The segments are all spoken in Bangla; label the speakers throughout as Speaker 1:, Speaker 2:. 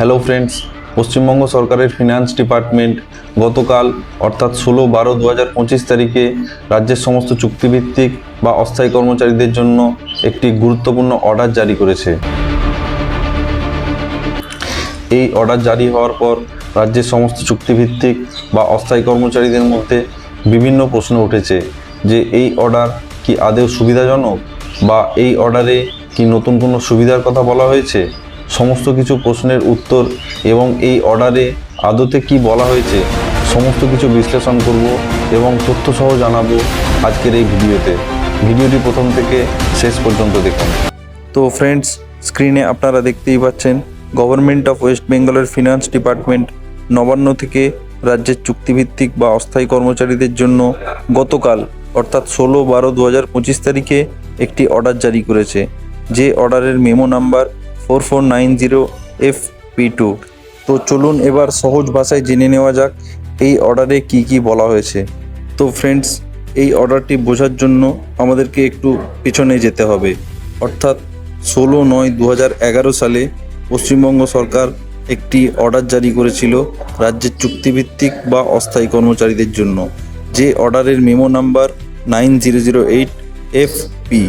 Speaker 1: হ্যালো ফ্রেন্ডস পশ্চিমবঙ্গ সরকারের ফিনান্স ডিপার্টমেন্ট গতকাল অর্থাৎ ষোলো বারো দু হাজার পঁচিশ তারিখে রাজ্যের সমস্ত চুক্তিভিত্তিক বা অস্থায়ী কর্মচারীদের জন্য একটি গুরুত্বপূর্ণ অর্ডার জারি করেছে। এই অর্ডার জারি হওয়ার পর রাজ্যের সমস্ত চুক্তিভিত্তিক বা অস্থায়ী কর্মচারীদের মধ্যে বিভিন্ন প্রশ্ন উঠেছে যে এই অর্ডার কি আদেও সুবিধাজনক বা এই অর্ডারে কি নতুন কোনো সুবিধার কথা বলা হয়েছে? সমস্ত কিছু প্রশ্নের উত্তর এবং এই অর্ডারে আদতে কি বলা হয়েছে, সমস্ত কিছু বিশ্লেষণ করব এবং তথ্যসহ জানাব আজকের এই ভিডিওতে। ভিডিওটি প্রথম থেকে শেষ পর্যন্ত দেখুন। তো ফ্রেন্ডস স্ক্রিনে আপনারা দেখতেই পাচ্ছেন গভর্নমেন্ট অফ ওয়েস্ট বেঙ্গলের ফিনান্স ডিপার্টমেন্ট নবান্ন থেকে রাজ্যের চুক্তিভিত্তিক বা অস্থায়ী কর্মচারীদের জন্য গতকাল, অর্থাৎ ষোলো বারো দু হাজার পঁচিশ তারিখে একটি অর্ডার জারি করেছে। যে অর্ডারের memo number four four nine zero F P two. তো চলুন এবার সহজ ভাষায় জেনে নেওয়া যাক, এই অর্ডারে কি কি বলা হয়েছে। তো ফ্রেন্ডস, এই অর্ডারটি বোঝার জন্য আমাদেরকে একটু পিছনে যেতে হবে। অর্থাৎ ষোলো নয় দু সালে পশ্চিমবঙ্গ সরকার একটি অর্ডার জারি করেছিল রাজ্যের চুক্তিভিত্তিক বা অস্থায়ী কর্মচারীদের জন্য। যে অর্ডারের memo number nine zero zero eight F P.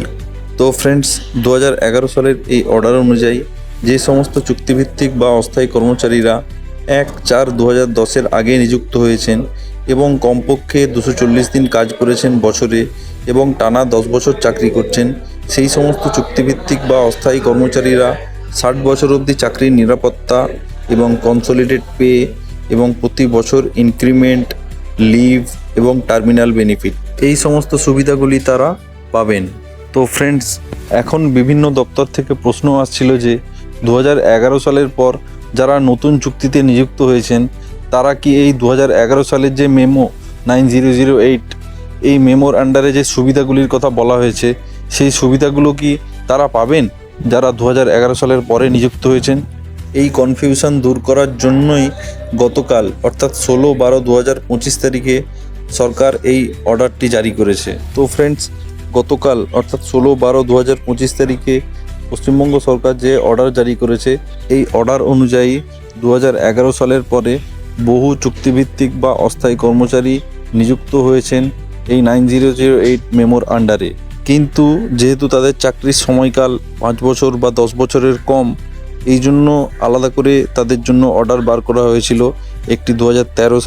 Speaker 1: তো ফ্রেন্ডস দু সালের এই অর্ডার অনুযায়ী যে সমস্ত চুক্তিভিত্তিক বা অস্থায়ী কর্মচারীরা এক চার দু হাজার দশের আগে নিযুক্ত হয়েছেন এবং কমপক্ষে দুশো চল্লিশ দিন কাজ করেছেন বছরে এবং টানা দশ বছর চাকরি করছেন, সেই সমস্ত চুক্তিভিত্তিক বা অস্থায়ী কর্মচারীরা ষাট বছর অবধি চাকরির নিরাপত্তা এবং কনসোলিডেট পে এবং প্রতি বছর ইনক্রিমেন্ট লিভ এবং টার্মিনাল বেনিফিট এই সমস্ত সুবিধাগুলি তারা পাবেন। তো ফ্রেন্ডস এখন বিভিন্ন দপ্তর থেকে প্রশ্ন আসছিল যে দু হাজার এগারো সালের পর যারা নতুন চুক্তিতে নিযুক্ত হয়েছেন, তারা কি এই দু হাজার এগারো সালের যে memo nine zero zero eight, এই মেমোর আন্ডারে যে সুবিধাগুলির কথা বলা হয়েছে, সেই সুবিধাগুলো কি তারা পাবেন যারা দু হাজার এগারো সালের পরে নিযুক্ত হয়েছেন? এই কনফিউশন দূর করার জন্যই গতকাল, অর্থাৎ ষোলো বারো দু হাজার পঁচিশ তারিখে সরকার এই অর্ডারটি জারি করেছে। তো ফ্রেন্ডস গতকাল, অর্থাৎ ষোলো বারো দু হাজার পঁচিশ তারিখে পশ্চিমবঙ্গ সরকার যে অর্ডার জারি করেছে, এই অর্ডার অনুযায়ী দু সালের পরে বহু চুক্তিভিত্তিক বা অস্থায়ী কর্মচারী নিযুক্ত হয়েছেন এই নাইন জিরো জিরো এইট মেমোর আন্ডারে কিন্তু যেহেতু তাদের চাকরির সময়কাল পাঁচ বছর বা দশ বছরের কম, এই জন্য আলাদা করে তাদের জন্য অর্ডার বার করা হয়েছিল একটি দু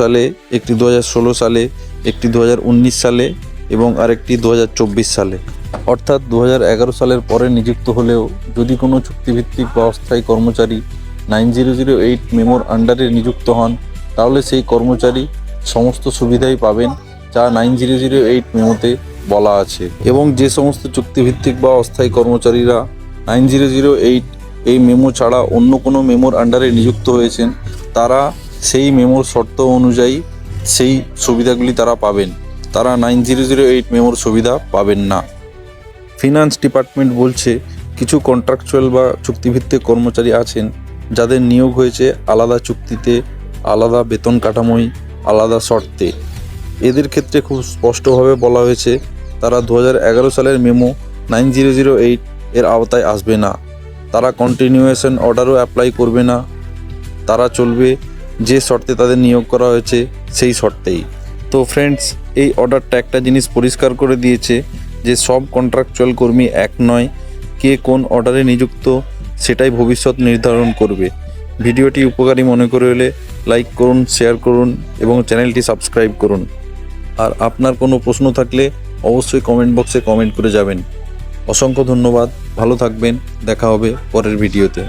Speaker 1: সালে, একটি দু সালে, একটি দু হাজার উনিশ সালে। এবং আরেকটি দু হাজার চব্বিশ সালে। অর্থাৎ দু সালের পরে নিযুক্ত হলেও যদি কোনো চুক্তিভিত্তিক বা অস্থায়ী কর্মচারী নাইন জিরো জিরো এইট মেমোর আন্ডারে নিযুক্ত হন, তাহলে সেই কর্মচারী সমস্ত সুবিধাই পাবেন যা নাইন জিরো জিরো এইট মেমোতে বলা আছে। এবং যে সমস্ত চুক্তিভিত্তিক বা অস্থায়ী কর্মচারীরা নাইন জিরো জিরো এইট এই মেমো ছাড়া অন্য কোনো মেমোর আন্ডারে নিযুক্ত হয়েছেন, তারা সেই মেমোর শর্ত অনুযায়ী সেই সুবিধাগুলি তারা পাবেন। তারা নাইন জিরো জিরো এইট মেমোর সুবিধা পাবেন না। ফিনান্স ডিপার্টমেন্ট বলছে, কিছু কন্ট্রাকচুয়াল বা চুক্তিভিত্তিক কর্মচারী আছেন, যাদের নিয়োগ হয়েছে আলাদা চুক্তিতে, আলাদা বেতন কাঠামোয়, আলাদা শর্তে। এদের ক্ষেত্রে খুব স্পষ্টভাবে বলা হয়েছে, তারা দু সালের memo nine zero zero eight এর আওতায় আসবে না। তারা কন্টিনিউয়েশন অর্ডারও অ্যাপ্লাই করবে না। তারা চলবে যে শর্তে তাদের নিয়োগ করা হয়েছে, সেই শর্তেই। তো ফ্রেন্ডস এই অর্ডারটা একটা জিনিস পরিষ্কার করে দিয়েছে যে সব কন্ট্রাকচুয়াল কর্মী এক নয়, কে কোন অর্ডারে নিযুক্ত সেটাই ভবিষ্যৎ নির্ধারণ করবে। ভিডিওটি উপকারী মনে করে হলে লাইক করুন শেয়ার করুন এবং চ্যানেলটি সাবস্ক্রাইব করুন। আর আপনার কোনো প্রশ্ন থাকলে অবশ্যই কমেন্ট বক্সে কমেন্ট করে যাবেন। অসংখ্য ধন্যবাদ, ভালো থাকবেন, দেখা হবে পরের ভিডিওতে।